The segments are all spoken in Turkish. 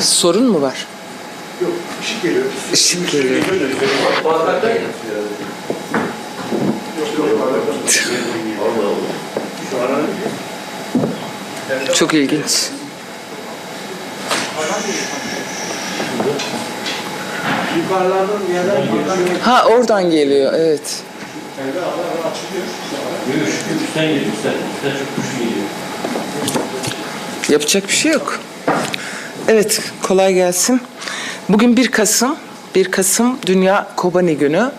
Sorun mu var? Yok, ışık geliyor. Işık geliyor. Çok ilginç. Ha oradan geliyor evet. Üstten geliyor, üstten. Üstten çok güçlü geliyor. Yapacak bir şey yok. Evet, kolay gelsin. Bugün 1 Kasım, 1 Kasım Dünya Kobani Günü.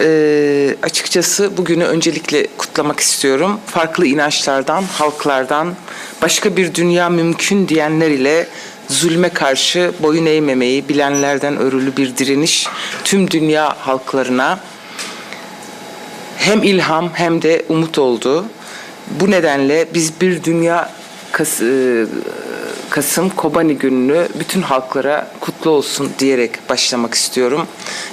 Ee, açıkçası bugünü öncelikle kutlamak istiyorum. Farklı inançlardan, halklardan, başka bir dünya mümkün diyenler ile zulme karşı boyun eğmemeyi bilenlerden örülü bir direniş tüm dünya halklarına hem ilham hem de umut oldu. Bu nedenle biz bir dünya Kas- e, Kasım Kobani gününü bütün halklara kutlu olsun diyerek başlamak istiyorum.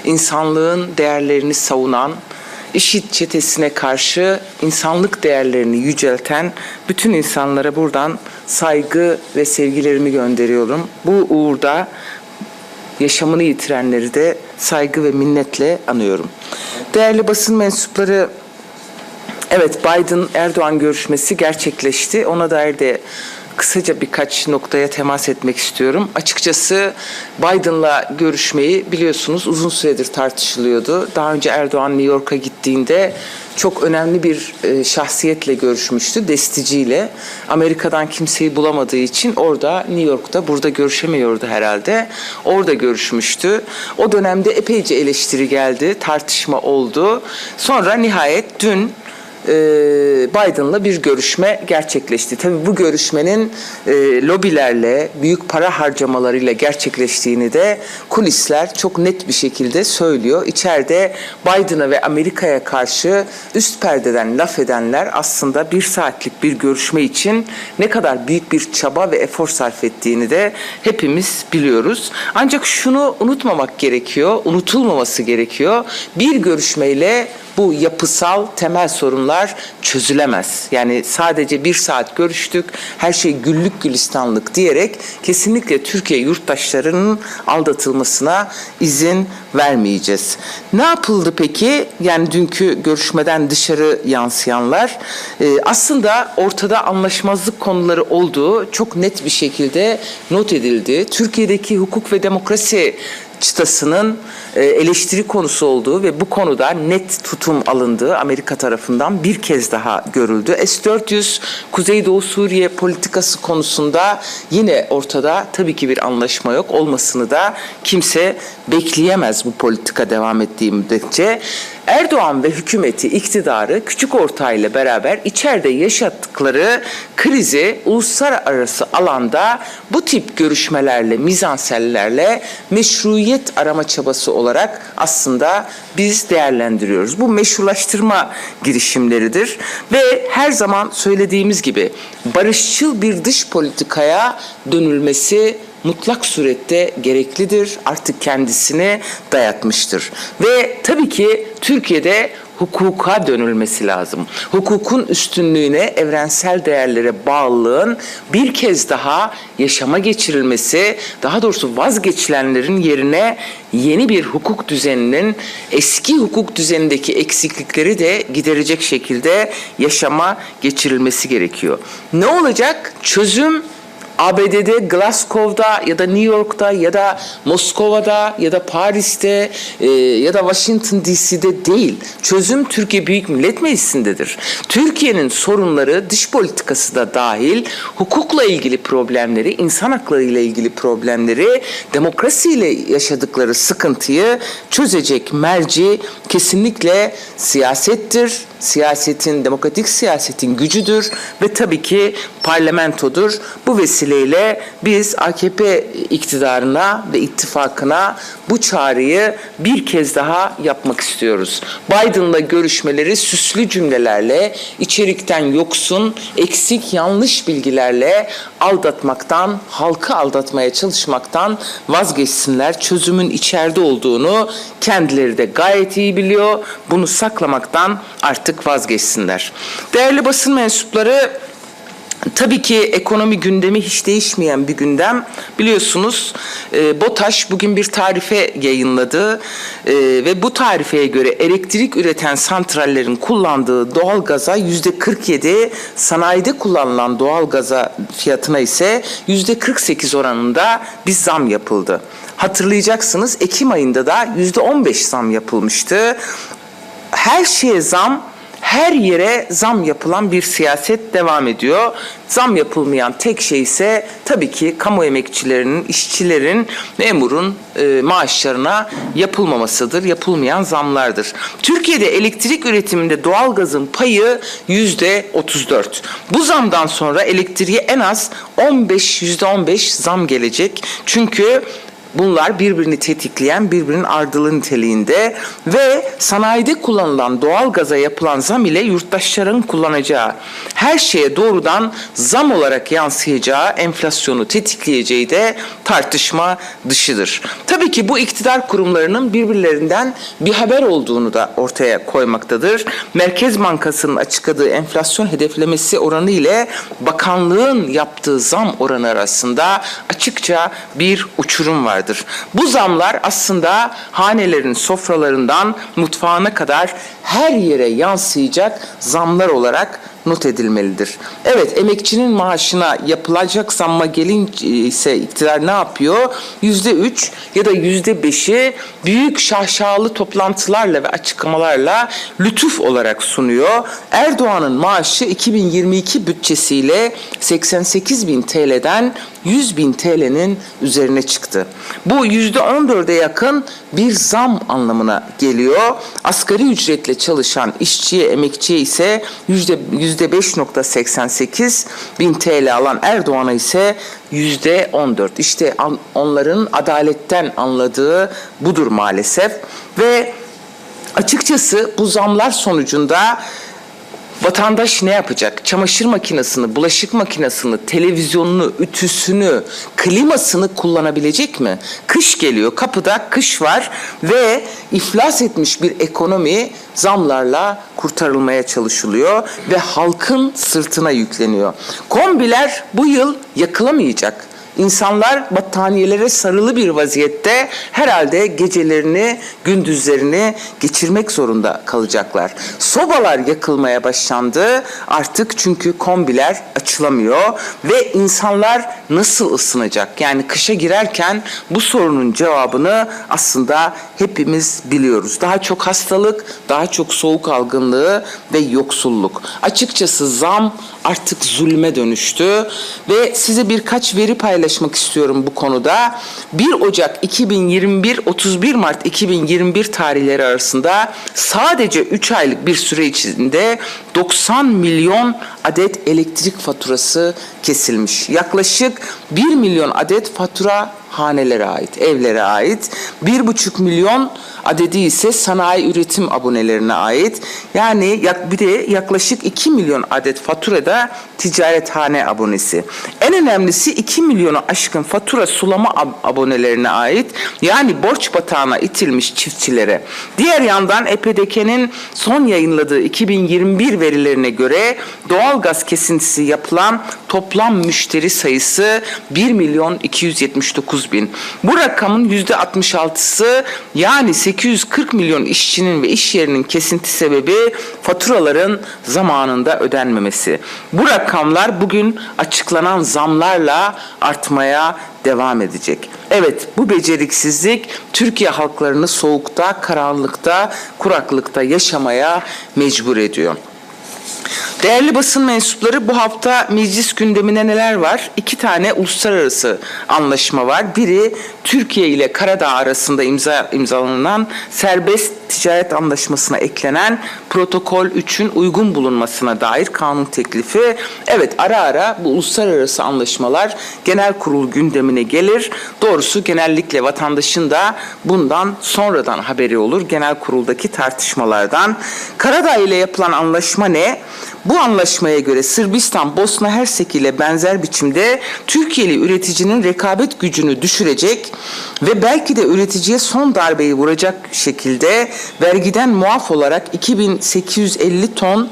İnsanlığın değerlerini savunan, IŞİD çetesine karşı insanlık değerlerini yücelten bütün insanlara buradan saygı ve sevgilerimi gönderiyorum. Bu uğurda yaşamını yitirenleri de saygı ve minnetle anıyorum. Değerli basın mensupları, evet Biden-Erdoğan görüşmesi gerçekleşti. Ona dair de kısaca birkaç noktaya temas etmek istiyorum. Açıkçası Biden'la görüşmeyi biliyorsunuz uzun süredir tartışılıyordu. Daha önce Erdoğan New York'a gittiğinde çok önemli bir e, şahsiyetle görüşmüştü, desticiyle. Amerika'dan kimseyi bulamadığı için orada New York'ta, burada görüşemiyordu herhalde. Orada görüşmüştü. O dönemde epeyce eleştiri geldi, tartışma oldu. Sonra nihayet dün e, Biden'la bir görüşme gerçekleşti. Tabii bu görüşmenin e, lobilerle, büyük para harcamalarıyla gerçekleştiğini de kulisler çok net bir şekilde söylüyor. İçeride Biden'a ve Amerika'ya karşı üst perdeden laf edenler aslında bir saatlik bir görüşme için ne kadar büyük bir çaba ve efor sarf ettiğini de hepimiz biliyoruz. Ancak şunu unutmamak gerekiyor, unutulmaması gerekiyor. Bir görüşmeyle bu yapısal temel sorunlar çözülemez. Yani sadece bir saat görüştük, her şey güllük gülistanlık diyerek kesinlikle Türkiye yurttaşlarının aldatılmasına izin vermeyeceğiz. Ne yapıldı peki? Yani dünkü görüşmeden dışarı yansıyanlar e, aslında ortada anlaşmazlık konuları olduğu çok net bir şekilde not edildi. Türkiye'deki hukuk ve demokrasi çıtasının eleştiri konusu olduğu ve bu konuda net tutum alındığı Amerika tarafından bir kez daha görüldü. S-400 Kuzeydoğu Suriye politikası konusunda yine ortada tabii ki bir anlaşma yok. Olmasını da kimse bekleyemez bu politika devam ettiği müddetçe. Erdoğan ve hükümeti, iktidarı küçük ortağıyla beraber içeride yaşattıkları krizi uluslararası alanda bu tip görüşmelerle, mizansellerle meşruiyet arama çabası olarak aslında biz değerlendiriyoruz. Bu meşrulaştırma girişimleridir ve her zaman söylediğimiz gibi barışçıl bir dış politikaya dönülmesi mutlak surette gereklidir. Artık kendisini dayatmıştır. Ve tabii ki Türkiye'de hukuka dönülmesi lazım. Hukukun üstünlüğüne, evrensel değerlere bağlılığın bir kez daha yaşama geçirilmesi, daha doğrusu vazgeçilenlerin yerine yeni bir hukuk düzeninin eski hukuk düzenindeki eksiklikleri de giderecek şekilde yaşama geçirilmesi gerekiyor. Ne olacak? Çözüm ABD'de, Glasgow'da ya da New York'ta ya da Moskova'da ya da Paris'te e, ya da Washington DC'de değil. Çözüm Türkiye Büyük Millet Meclisi'ndedir. Türkiye'nin sorunları dış politikası da dahil hukukla ilgili problemleri, insan hakları ile ilgili problemleri, demokrasiyle yaşadıkları sıkıntıyı çözecek merci kesinlikle siyasettir. Siyasetin, demokratik siyasetin gücüdür ve tabii ki parlamentodur. Bu vesileyle biz AKP iktidarına ve ittifakına bu çağrıyı bir kez daha yapmak istiyoruz. Biden'la görüşmeleri süslü cümlelerle, içerikten yoksun, eksik, yanlış bilgilerle aldatmaktan, halkı aldatmaya çalışmaktan vazgeçsinler. Çözümün içeride olduğunu kendileri de gayet iyi biliyor. Bunu saklamaktan artık vazgeçsinler. Değerli basın mensupları Tabii ki ekonomi gündemi hiç değişmeyen bir gündem. Biliyorsunuz e, BOTAŞ bugün bir tarife yayınladı E, ve bu tarifeye göre elektrik üreten santrallerin kullandığı doğal gaza yüzde 47, sanayide kullanılan doğal gaza fiyatına ise yüzde 48 oranında bir zam yapıldı. Hatırlayacaksınız Ekim ayında da yüzde 15 zam yapılmıştı. Her şeye zam her yere zam yapılan bir siyaset devam ediyor. Zam yapılmayan tek şey ise tabii ki kamu emekçilerinin, işçilerin, memurun e, maaşlarına yapılmamasıdır, yapılmayan zamlardır. Türkiye'de elektrik üretiminde doğalgazın payı yüzde 34. Bu zamdan sonra elektriğe en az 15 yüzde 15 zam gelecek. Çünkü Bunlar birbirini tetikleyen, birbirinin ardılı niteliğinde ve sanayide kullanılan doğal gaza yapılan zam ile yurttaşların kullanacağı her şeye doğrudan zam olarak yansıyacağı, enflasyonu tetikleyeceği de tartışma dışıdır. Tabii ki bu iktidar kurumlarının birbirlerinden bir haber olduğunu da ortaya koymaktadır. Merkez Bankası'nın açıkladığı enflasyon hedeflemesi oranı ile bakanlığın yaptığı zam oranı arasında açıkça bir uçurum vardır. Bu zamlar aslında hanelerin sofralarından mutfağına kadar her yere yansıyacak zamlar olarak not edilmelidir. Evet emekçinin maaşına yapılacak zamma gelince ise iktidar ne yapıyor? Yüzde üç ya da yüzde beşi büyük şaşalı toplantılarla ve açıklamalarla lütuf olarak sunuyor. Erdoğan'ın maaşı 2022 bütçesiyle 88 bin TL'den 100 bin TL'nin üzerine çıktı. Bu yüzde 14'e yakın bir zam anlamına geliyor. Asgari ücretle çalışan işçiye, emekçiye ise yüzde 5.88 bin TL alan Erdoğan'a ise yüzde 14. İşte an- onların adaletten anladığı budur maalesef ve açıkçası bu zamlar sonucunda Vatandaş ne yapacak? Çamaşır makinesini, bulaşık makinesini, televizyonunu, ütüsünü, klimasını kullanabilecek mi? Kış geliyor, kapıda kış var ve iflas etmiş bir ekonomi zamlarla kurtarılmaya çalışılıyor ve halkın sırtına yükleniyor. Kombiler bu yıl yakılamayacak. İnsanlar battaniyelere sarılı bir vaziyette herhalde gecelerini, gündüzlerini geçirmek zorunda kalacaklar. Sobalar yakılmaya başlandı artık çünkü kombiler açılamıyor ve insanlar nasıl ısınacak? Yani kışa girerken bu sorunun cevabını aslında hepimiz biliyoruz. Daha çok hastalık, daha çok soğuk algınlığı ve yoksulluk. Açıkçası zam artık zulme dönüştü ve size birkaç veri paylaşmak istiyorum bu konuda. 1 Ocak 2021 31 Mart 2021 tarihleri arasında sadece 3 aylık bir süre içinde 90 milyon adet elektrik faturası kesilmiş. Yaklaşık 1 milyon adet fatura hanelere ait, evlere ait. 1,5 milyon adedi ise sanayi üretim abonelerine ait. Yani bir de yaklaşık 2 milyon adet fatura da ticarethane abonesi. En önemlisi 2 milyonu aşkın fatura sulama ab- abonelerine ait. Yani borç batağına itilmiş çiftçilere. Diğer yandan EPDK'nin son yayınladığı 2021 verilerine göre doğalgaz kesintisi yapılan toplam müşteri sayısı 1 milyon 279 bin. Bu rakamın %66'sı yani 840 milyon işçinin ve iş yerinin kesinti sebebi faturaların zamanında ödenmemesi. Bu rakamlar bugün açıklanan zamlarla artmaya devam edecek. Evet bu beceriksizlik Türkiye halklarını soğukta, karanlıkta, kuraklıkta yaşamaya mecbur ediyor. Değerli basın mensupları bu hafta meclis gündemine neler var? İki tane uluslararası anlaşma var. Biri Türkiye ile Karadağ arasında imza, imzalanan serbest ticaret anlaşmasına eklenen protokol 3'ün uygun bulunmasına dair kanun teklifi. Evet ara ara bu uluslararası anlaşmalar genel kurul gündemine gelir. Doğrusu genellikle vatandaşın da bundan sonradan haberi olur. Genel kuruldaki tartışmalardan. Karadağ ile yapılan anlaşma ne? Bu anlaşmaya göre Sırbistan, Bosna Hersek ile benzer biçimde Türkiye'li üreticinin rekabet gücünü düşürecek ve belki de üreticiye son darbeyi vuracak şekilde vergiden muaf olarak 2850 ton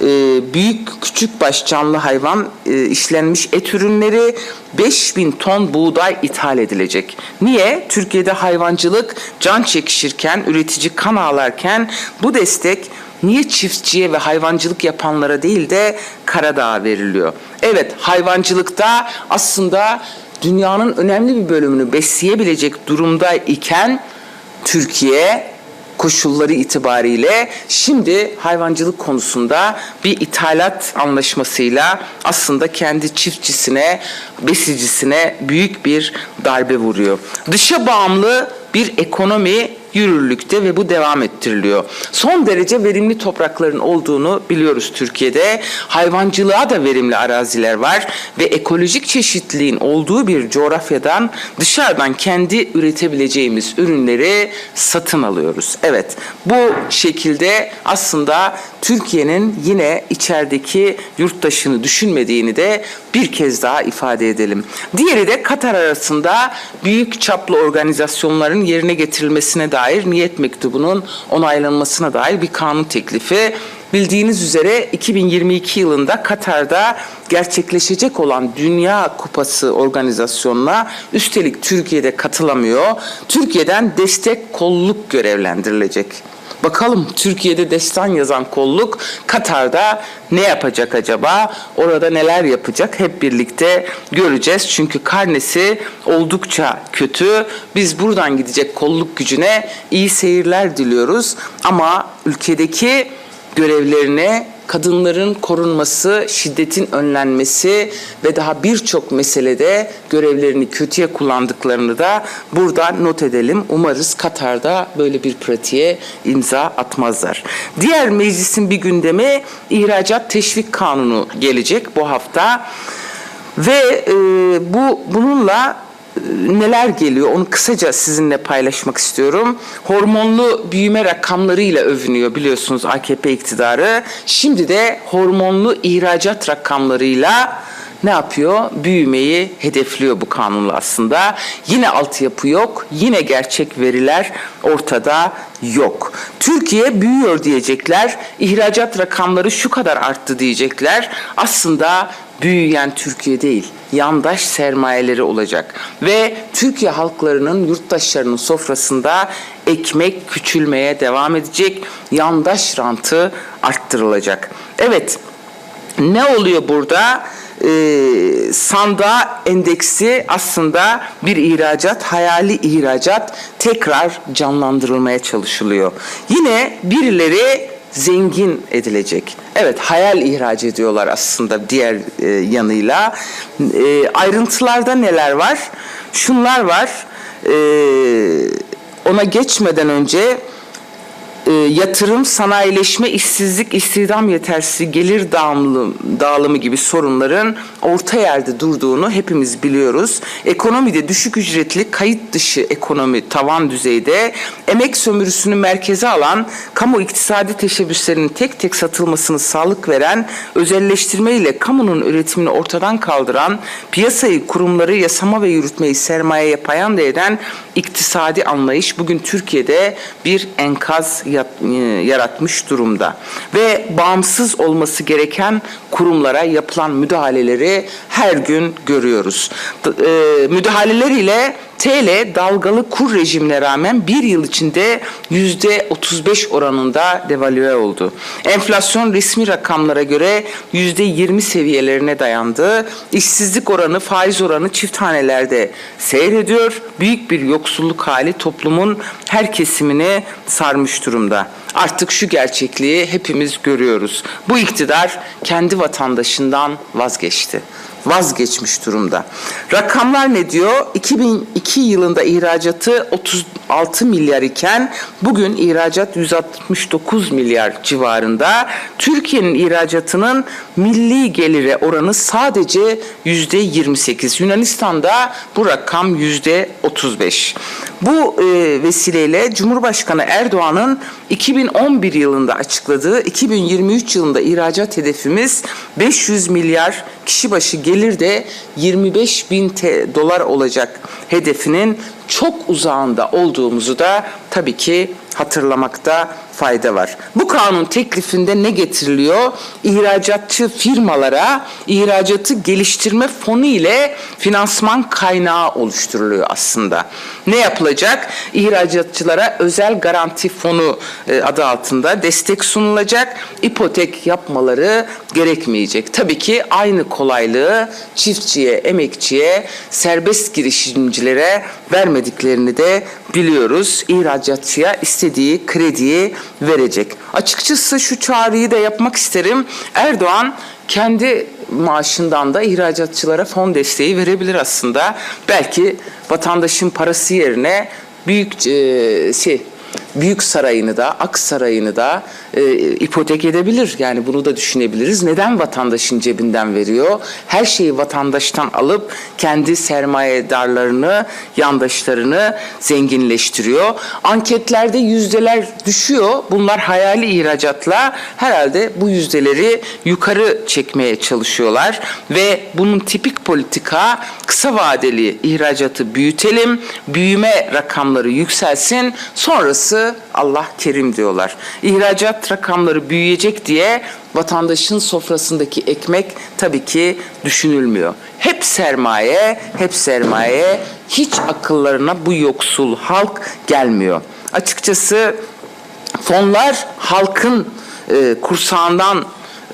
e, büyük küçük baş canlı hayvan e, işlenmiş et ürünleri 5000 ton buğday ithal edilecek. Niye? Türkiye'de hayvancılık can çekişirken, üretici kan ağlarken bu destek niye çiftçiye ve hayvancılık yapanlara değil de Karadağ'a veriliyor? Evet, hayvancılıkta aslında dünyanın önemli bir bölümünü besleyebilecek durumda iken Türkiye koşulları itibariyle şimdi hayvancılık konusunda bir ithalat anlaşmasıyla aslında kendi çiftçisine, besicisine büyük bir darbe vuruyor. Dışa bağımlı bir ekonomi yürürlükte ve bu devam ettiriliyor. Son derece verimli toprakların olduğunu biliyoruz Türkiye'de. Hayvancılığa da verimli araziler var ve ekolojik çeşitliliğin olduğu bir coğrafyadan dışarıdan kendi üretebileceğimiz ürünleri satın alıyoruz. Evet bu şekilde aslında Türkiye'nin yine içerideki yurttaşını düşünmediğini de bir kez daha ifade edelim. Diğeri de Katar arasında büyük çaplı organizasyonların yerine getirilmesine dair niyet mektubunun onaylanmasına dair bir kanun teklifi. Bildiğiniz üzere 2022 yılında Katar'da gerçekleşecek olan Dünya Kupası organizasyonuna üstelik Türkiye'de katılamıyor. Türkiye'den destek kolluk görevlendirilecek. Bakalım Türkiye'de destan yazan kolluk Katar'da ne yapacak acaba? Orada neler yapacak? Hep birlikte göreceğiz. Çünkü karnesi oldukça kötü. Biz buradan gidecek kolluk gücüne iyi seyirler diliyoruz. Ama ülkedeki görevlerine kadınların korunması, şiddetin önlenmesi ve daha birçok meselede görevlerini kötüye kullandıklarını da burada not edelim. Umarız Katar'da böyle bir pratiğe imza atmazlar. Diğer meclisin bir gündemi ihracat teşvik kanunu gelecek bu hafta. Ve e, bu bununla neler geliyor onu kısaca sizinle paylaşmak istiyorum. Hormonlu büyüme rakamlarıyla övünüyor biliyorsunuz AKP iktidarı. Şimdi de hormonlu ihracat rakamlarıyla ne yapıyor? Büyümeyi hedefliyor bu kanunla aslında. Yine altyapı yok, yine gerçek veriler ortada yok. Türkiye büyüyor diyecekler, ihracat rakamları şu kadar arttı diyecekler. Aslında büyüyen Türkiye değil, yandaş sermayeleri olacak. Ve Türkiye halklarının, yurttaşlarının sofrasında ekmek küçülmeye devam edecek, yandaş rantı arttırılacak. Evet, ne oluyor burada? Ee, sanda endeksi aslında bir ihracat, hayali ihracat tekrar canlandırılmaya çalışılıyor. Yine birileri zengin edilecek. Evet hayal ihraç ediyorlar aslında diğer e, yanıyla. E, ayrıntılarda neler var? Şunlar var. E, ona geçmeden önce e, yatırım, sanayileşme, işsizlik, istihdam yetersizliği, gelir dağılımı, dağılımı gibi sorunların orta yerde durduğunu hepimiz biliyoruz. Ekonomide düşük ücretli, kayıt dışı ekonomi tavan düzeyde, emek sömürüsünü merkeze alan, kamu iktisadi teşebbüslerinin tek tek satılmasını sağlık veren, özelleştirme ile kamunun üretimini ortadan kaldıran, piyasayı, kurumları, yasama ve yürütmeyi sermayeye payanda eden iktisadi anlayış bugün Türkiye'de bir enkaz yat- e, yaratmış durumda. Ve bağımsız olması gereken kurumlara yapılan müdahaleleri her gün görüyoruz. E, müdahaleler ile TL dalgalı kur rejimine rağmen bir yıl içinde yüzde 35 oranında devalüe oldu. Enflasyon resmi rakamlara göre yüzde 20 seviyelerine dayandı. İşsizlik oranı, faiz oranı çift hanelerde seyrediyor. Büyük bir yoksulluk hali toplumun her kesimini sarmış durumda. Artık şu gerçekliği hepimiz görüyoruz. Bu iktidar kendi vatandaşından vazgeçti vazgeçmiş durumda. Rakamlar ne diyor? 2002 yılında ihracatı 36 milyar iken bugün ihracat 169 milyar civarında. Türkiye'nin ihracatının milli gelire oranı sadece yüzde 28. Yunanistan'da bu rakam yüzde 35. Bu e, vesileyle Cumhurbaşkanı Erdoğan'ın 2011 yılında açıkladığı 2023 yılında ihracat hedefimiz 500 milyar kişi başı gelir de 25 bin dolar olacak hedefinin çok uzağında olduğumuzu da tabii ki hatırlamakta fayda var. Bu kanun teklifinde ne getiriliyor? İhracatçı firmalara ihracatı geliştirme fonu ile finansman kaynağı oluşturuluyor aslında. Ne yapılacak? İhracatçılara özel garanti fonu e, adı altında destek sunulacak. İpotek yapmaları gerekmeyecek. Tabii ki aynı kolaylığı çiftçiye, emekçiye, serbest girişimcilere vermediklerini de biliyoruz. İhracatçıya istediği krediyi verecek. Açıkçası şu çağrıyı da yapmak isterim. Erdoğan kendi maaşından da ihracatçılara fon desteği verebilir aslında. Belki vatandaşın parası yerine büyük e, şey Büyük Sarayı'nı da, Ak Sarayı'nı da e, ipotek edebilir. Yani bunu da düşünebiliriz. Neden vatandaşın cebinden veriyor? Her şeyi vatandaştan alıp kendi sermayedarlarını, yandaşlarını zenginleştiriyor. Anketlerde yüzdeler düşüyor. Bunlar hayali ihracatla herhalde bu yüzdeleri yukarı çekmeye çalışıyorlar ve bunun tipik politika kısa vadeli ihracatı büyütelim, büyüme rakamları yükselsin, sonrası Allah kerim diyorlar. İhracat rakamları büyüyecek diye vatandaşın sofrasındaki ekmek tabii ki düşünülmüyor. Hep sermaye, hep sermaye. Hiç akıllarına bu yoksul halk gelmiyor. Açıkçası fonlar halkın e, kursağından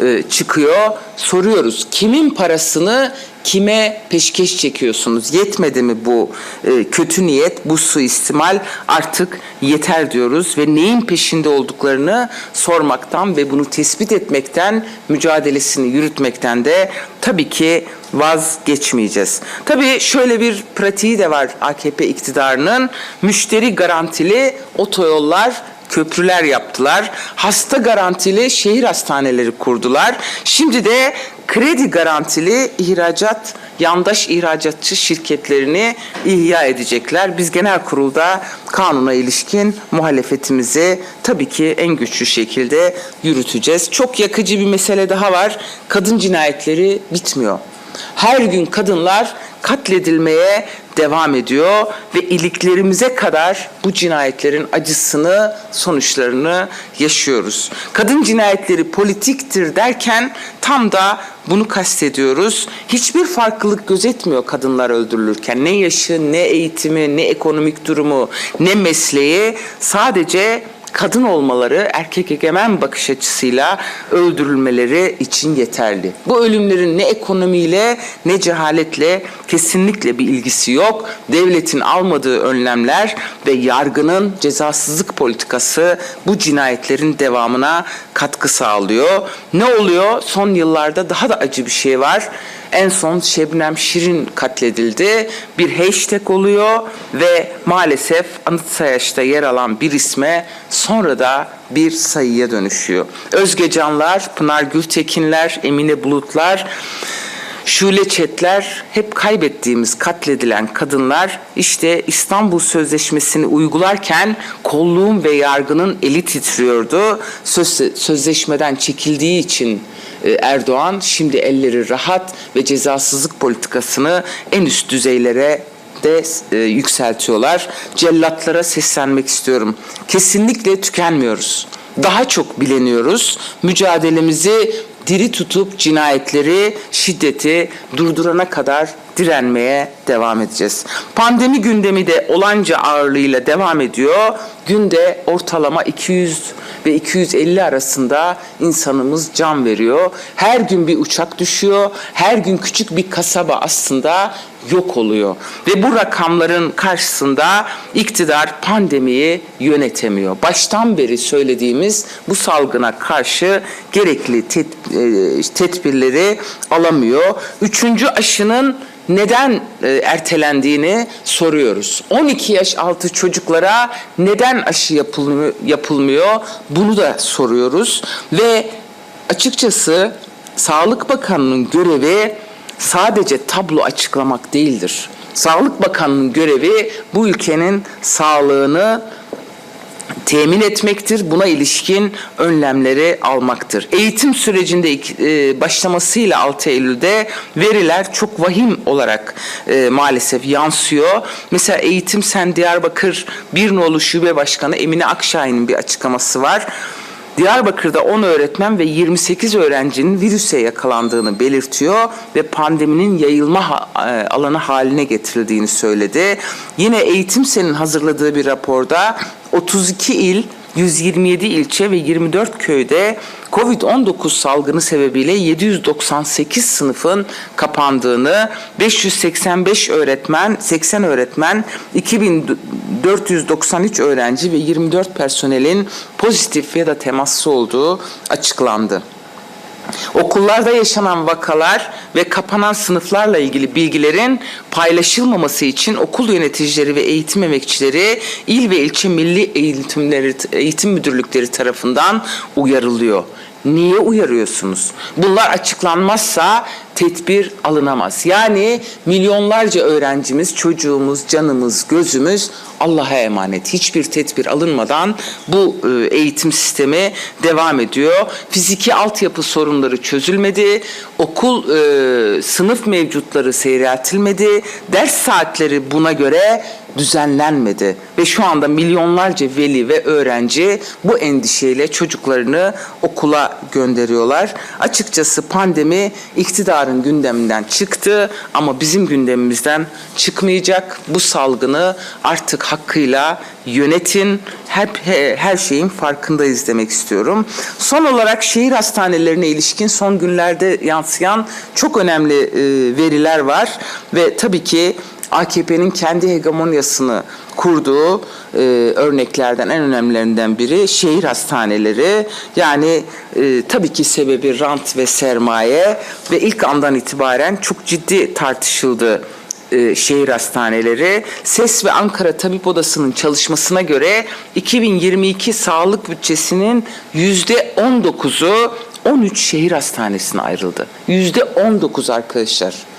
e, çıkıyor. Soruyoruz kimin parasını kime peşkeş çekiyorsunuz? Yetmedi mi bu e, kötü niyet, bu suistimal artık yeter diyoruz ve neyin peşinde olduklarını sormaktan ve bunu tespit etmekten, mücadelesini yürütmekten de tabii ki vazgeçmeyeceğiz. Tabii şöyle bir pratiği de var AKP iktidarının müşteri garantili otoyollar köprüler yaptılar. Hasta garantili şehir hastaneleri kurdular. Şimdi de kredi garantili ihracat, yandaş ihracatçı şirketlerini ihya edecekler. Biz genel kurulda kanuna ilişkin muhalefetimizi tabii ki en güçlü şekilde yürüteceğiz. Çok yakıcı bir mesele daha var. Kadın cinayetleri bitmiyor. Her gün kadınlar katledilmeye devam ediyor ve iliklerimize kadar bu cinayetlerin acısını, sonuçlarını yaşıyoruz. Kadın cinayetleri politiktir derken tam da bunu kastediyoruz. Hiçbir farklılık gözetmiyor kadınlar öldürülürken. Ne yaşı, ne eğitimi, ne ekonomik durumu, ne mesleği sadece kadın olmaları erkek egemen bakış açısıyla öldürülmeleri için yeterli. Bu ölümlerin ne ekonomiyle ne cehaletle kesinlikle bir ilgisi yok. Devletin almadığı önlemler ve yargının cezasızlık politikası bu cinayetlerin devamına katkı sağlıyor. Ne oluyor? Son yıllarda daha da acı bir şey var. En son Şebnem Şirin katledildi. Bir hashtag oluyor ve maalesef Anıt Sayaç'ta yer alan bir isme sonra da bir sayıya dönüşüyor. Özge Canlar, Pınar Gültekinler, Emine Bulutlar, Şule Çetler hep kaybettiğimiz katledilen kadınlar işte İstanbul Sözleşmesi'ni uygularken kolluğun ve yargının eli titriyordu. Söz, sözleşmeden çekildiği için Erdoğan şimdi elleri rahat ve cezasızlık politikasını en üst düzeylere de e, yükseltiyorlar. Cellatlara seslenmek istiyorum. Kesinlikle tükenmiyoruz. Daha çok bileniyoruz. Mücadelemizi diri tutup cinayetleri, şiddeti durdurana kadar direnmeye devam edeceğiz. Pandemi gündemi de olanca ağırlığıyla devam ediyor. Günde ortalama 200 ve 250 arasında insanımız can veriyor. Her gün bir uçak düşüyor. Her gün küçük bir kasaba aslında yok oluyor. Ve bu rakamların karşısında iktidar pandemiyi yönetemiyor. Baştan beri söylediğimiz bu salgına karşı gerekli e, tedbirleri alamıyor. Üçüncü aşının neden e, ertelendiğini soruyoruz. 12 yaş altı çocuklara neden aşı yapılmıyor, yapılmıyor bunu da soruyoruz ve açıkçası Sağlık Bakanı'nın görevi sadece tablo açıklamak değildir. Sağlık Bakanı'nın görevi bu ülkenin sağlığını temin etmektir. Buna ilişkin önlemleri almaktır. Eğitim sürecinde e, başlamasıyla 6 Eylül'de veriler çok vahim olarak e, maalesef yansıyor. Mesela Eğitim Sen Diyarbakır Bir Nolu Şube Başkanı Emine Akşahin'in bir açıklaması var. Diyarbakır'da 10 öğretmen ve 28 öğrencinin virüse yakalandığını belirtiyor ve pandeminin yayılma e, alanı haline getirildiğini söyledi. Yine Eğitim Sen'in hazırladığı bir raporda 32 il 127 ilçe ve 24 köyde Covid-19 salgını sebebiyle 798 sınıfın kapandığını, 585 öğretmen, 80 öğretmen, 2493 öğrenci ve 24 personelin pozitif ya da temaslı olduğu açıklandı. Okullarda yaşanan vakalar ve kapanan sınıflarla ilgili bilgilerin paylaşılmaması için okul yöneticileri ve eğitim emekçileri il ve ilçe milli eğitimleri, eğitim müdürlükleri tarafından uyarılıyor. Niye uyarıyorsunuz? Bunlar açıklanmazsa tedbir alınamaz. Yani milyonlarca öğrencimiz, çocuğumuz, canımız, gözümüz Allah'a emanet. Hiçbir tedbir alınmadan bu e, eğitim sistemi devam ediyor. Fiziki altyapı sorunları çözülmedi. Okul e, sınıf mevcutları seyreltilmedi. Ders saatleri buna göre düzenlenmedi ve şu anda milyonlarca veli ve öğrenci bu endişeyle çocuklarını okula gönderiyorlar. Açıkçası pandemi iktidarın gündeminden çıktı ama bizim gündemimizden çıkmayacak. Bu salgını artık hakkıyla yönetin. Her, he- her şeyin farkındayız demek istiyorum. Son olarak şehir hastanelerine ilişkin son günlerde yansıyan çok önemli e, veriler var ve tabii ki AKP'nin kendi hegemonyasını kurduğu e, örneklerden en önemlilerinden biri şehir hastaneleri. Yani e, tabii ki sebebi rant ve sermaye ve ilk andan itibaren çok ciddi tartışıldı e, şehir hastaneleri. SES ve Ankara Tabip Odası'nın çalışmasına göre 2022 sağlık bütçesinin %19'u 13 şehir hastanesine ayrıldı. %19 arkadaşlar.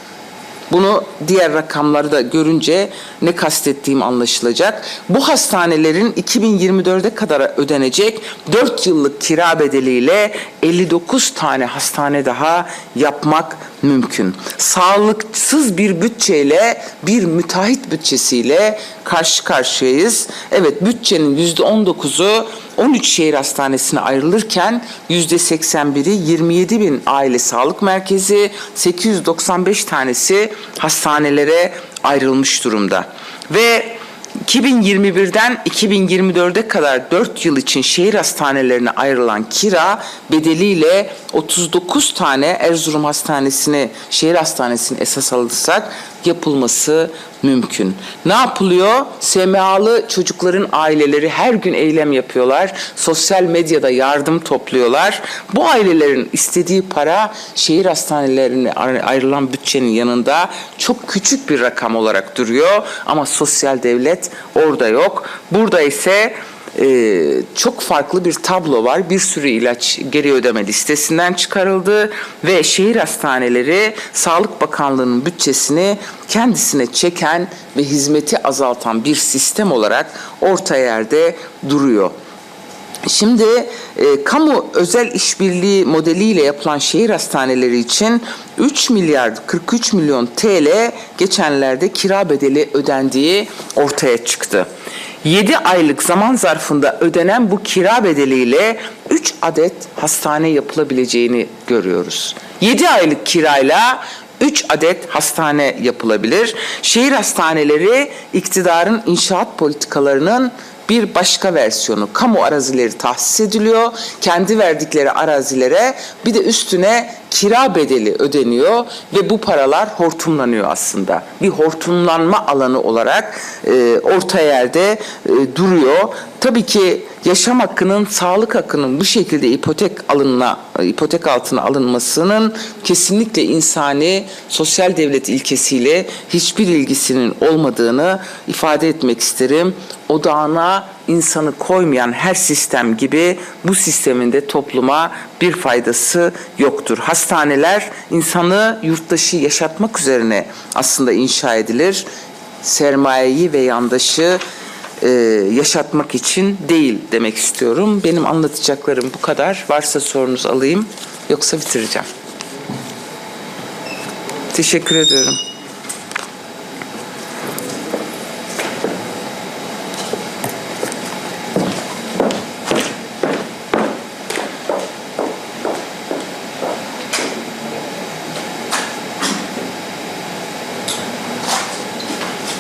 Bunu diğer rakamları da görünce ne kastettiğim anlaşılacak. Bu hastanelerin 2024'e kadar ödenecek 4 yıllık kira bedeliyle 59 tane hastane daha yapmak mümkün. Sağlıksız bir bütçeyle bir müteahhit bütçesiyle karşı karşıyayız. Evet bütçenin %19'u 13 şehir hastanesine ayrılırken %81'i 27 bin aile sağlık merkezi, 895 tanesi hastanelere ayrılmış durumda. Ve 2021'den 2024'e kadar 4 yıl için şehir hastanelerine ayrılan kira bedeliyle 39 tane Erzurum Hastanesi'ni, şehir hastanesini esas alırsak yapılması mümkün. Ne yapılıyor? SMA'lı çocukların aileleri her gün eylem yapıyorlar. Sosyal medyada yardım topluyorlar. Bu ailelerin istediği para şehir hastanelerine ayrılan bütçenin yanında çok küçük bir rakam olarak duruyor. Ama sosyal devlet orada yok. Burada ise ee, çok farklı bir tablo var. Bir sürü ilaç geri ödeme listesinden çıkarıldı ve şehir hastaneleri Sağlık Bakanlığı'nın bütçesini kendisine çeken ve hizmeti azaltan bir sistem olarak orta yerde duruyor. Şimdi e, kamu özel işbirliği modeliyle yapılan şehir hastaneleri için 3 milyar 43 milyon TL geçenlerde kira bedeli ödendiği ortaya çıktı. 7 aylık zaman zarfında ödenen bu kira bedeliyle 3 adet hastane yapılabileceğini görüyoruz. 7 aylık kirayla 3 adet hastane yapılabilir. Şehir hastaneleri iktidarın inşaat politikalarının bir başka versiyonu. Kamu arazileri tahsis ediliyor. Kendi verdikleri arazilere bir de üstüne kira bedeli ödeniyor ve bu paralar hortumlanıyor aslında. Bir hortumlanma alanı olarak e, orta yerde e, duruyor. Tabii ki yaşam hakkının, sağlık hakkının bu şekilde ipotek alınma, ipotek altına alınmasının kesinlikle insani, sosyal devlet ilkesiyle hiçbir ilgisinin olmadığını ifade etmek isterim. Odağına insanı koymayan her sistem gibi bu sistemin de topluma bir faydası yoktur. Hastaneler insanı yurttaşı yaşatmak üzerine aslında inşa edilir. Sermayeyi ve yandaşı e, yaşatmak için değil demek istiyorum. Benim anlatacaklarım bu kadar. Varsa sorunuz alayım yoksa bitireceğim. Teşekkür ediyorum.